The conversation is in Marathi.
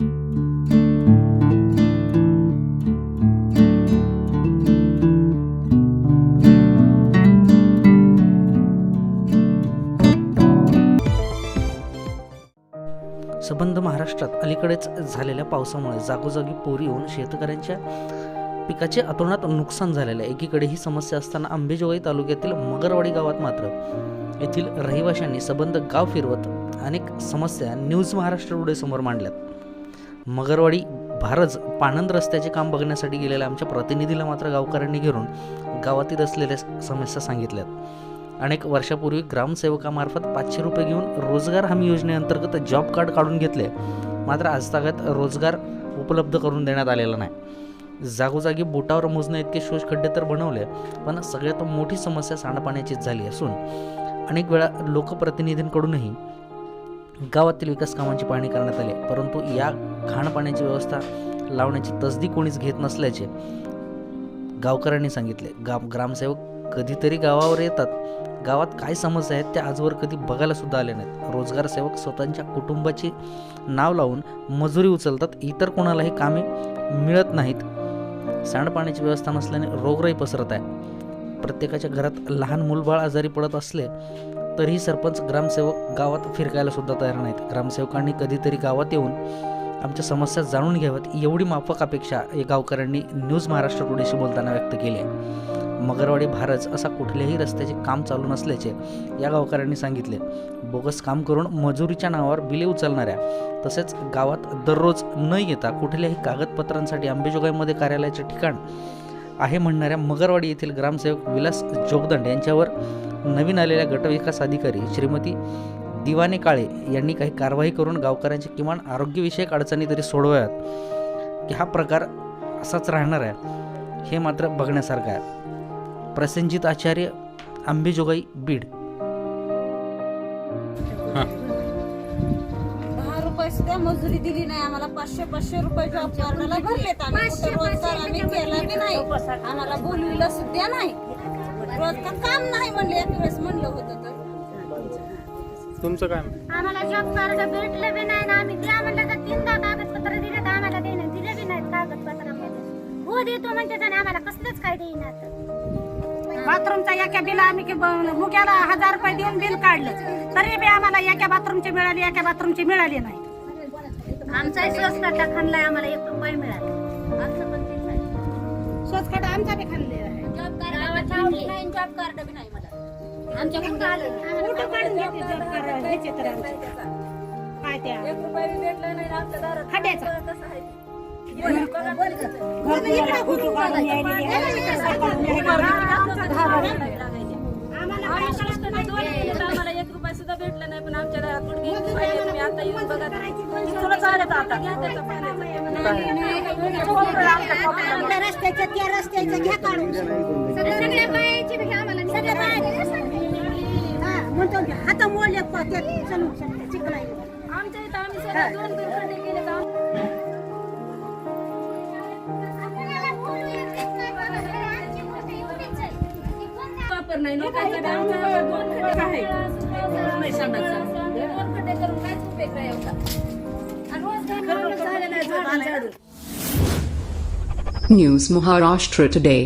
संबंध महाराष्ट्रात अलीकडेच झालेल्या पावसामुळे जागोजागी पूर येऊन शेतकऱ्यांच्या पिकाचे अतोनात नुकसान झालेले आहे. एकीकडे ही समस्या असताना आंबेजोगाई तालुक्यातील मगरवाडी गावात मात्र येथील रहिवाशांनी संबंध गाव फिरवत अनेक समस्या न्यूज महाराष्ट्र टुडे समोर मांडल्यात. मगरवाडी भारज पाणंद रस्त्याचे काम बघण्यासाठी गेलेल्या आमच्या प्रतिनिधीला मात्र गावकऱ्यांनी घेरून गावातील असलेल्या समस्या सांगितल्यात. अनेक वर्षापूर्वी ग्रामसेवकामार्फत पाचशे रुपये घेऊन रोजगार हमी योजनेअंतर्गत जॉब कार्ड काढून घेतले. मात्र आजतागत रोजगार उपलब्ध करून देण्यात आलेला नाही. जागोजागी बोटावर मोजण्या इतके शोष खड्डे तर बनवले पण सगळ्यात मोठी समस्या सांडपाण्याचीच झाली असून अनेक वेळा लोकप्रतिनिधींकडूनही गावातील विकास कामांची पाहणी करण्यात आली. परंतु या घाणपाण्याची व्यवस्था लावण्याची तसदी कोणीच घेत नसल्याचे गावकऱ्यांनी सांगितले. गाव ग्रामसेवक कधीतरी गावावर येतात. गावात काय समस्या आहेत त्या आजवर कधी बघायला सुद्धा आल्या नाहीत. रोजगार सेवक स्वतःच्या कुटुंबाची नाव लावून मजुरी उचलतात. इतर कोणालाही कामे मिळत नाहीत. सांडपाण्याची व्यवस्था नसल्याने रोगराई पसरत आहे. प्रत्येकाच्या घरात लहान मूलबाळ आजारी पडत असले तरीही सरपंच ग्रामसेवक गावात फिरकायला सुद्धा तयार नाहीत. ग्रामसेवकांनी कधीतरी गावात येऊन आमच्या समस्या जाणून घ्याव्यात एवढी माफक अपेक्षा या गावकऱ्यांनी न्यूज महाराष्ट्र टुडेशी बोलताना व्यक्त केली आहे. मगरवाडी भारज असा कुठल्याही रस्त्याचे काम चालू नसल्याचे या गावकऱ्यांनी सांगितले. बोगस काम करून मजुरीच्या नावावर बिले उचलणाऱ्या तसेच गावात दररोज न येता कुठल्याही कागदपत्रांसाठी अंबेजोगाईमध्ये कार्यालयाचे ठिकाण आहे म्हणणाऱ्या मगरवाडी येथील ग्रामसेवक विलास जोगदंड यांच्यावर नवीन आलेल्या गटविकास अधिकारी श्रीमती दिवाने काळे यांनी काही कारवाई करून गावकऱ्यांच्या किमान आरोग्यविषयक अडचणी तरी सोडवाव्यात की हा प्रकार असाच राहणार आहे हे मात्र बघण्यासारखं आहे. प्रसेनजित आचार्य आंबेजोगाई बीड. मजुरी दिली नाही. आम्हाला पाचशे पाचशे रुपये जॉब कार्डाला भरलेत आम्ही. रोजगार आम्ही केला बी नाही. आम्हाला बोलविलं सुद्धा नाही. रोजगार काम नाही म्हणले एक वेळेस म्हणलं होतं तर. तुमचं काय? आम्हाला जॉब कार्ड भेटलं बी नाही ना. आम्ही द्या म्हणलं तर तीनदा कागदपत्र दिले तर आम्हाला देणे दिले बी नाहीत कागदपत्रामध्ये. हो देतो म्हणते आणि आम्हाला कसलंच काय देईनात बाथरूमचा एका बिल आम्ही की ब- मुक्याला हजार रुपये देऊन बिल काढलं. तरी बी आम्हाला एका बाथरूमची मिळाली एका बाथरूमची मिळाली नाही. आमचाही स्वस्त खाणलाय आम्हाला एक रुपये मिळाला. आमचं पण तेच आहे. स्वच्छ खाटा आमचा बी खाल्लेला आहे. जॉब कार्ड नाही. जॉब कार्ड बी नाही. मला आमच्या फोटो काढून घेते जर करा- ह्याचे तर आमचे. काय त्या खाट्याचा घरनं फोटो काढून यायलेले आहे. आम्ही शासनाने दोन केले तर आम्हाला एक रुपया सुद्धा भेटला नाही पण आमच्या गुडघे दुखायले तुम्ही आता येऊन बघा आता घ्या त्याचं आपल्या रस्त्याच्या त्या रस्त्याचं घ्या काढून आमच्या इथं आम्ही सगळे दोन दोन खड्डे केले तर आम- वापर नाही लोकांचा बी आमचा दोन खड्डे आहे? नाही सांगायचं दोन खड्डे करून काहीच उपयोग नाही एवढा आणि रोज काय माणूस झालेला आहे जो झाला. News Maharashtra today.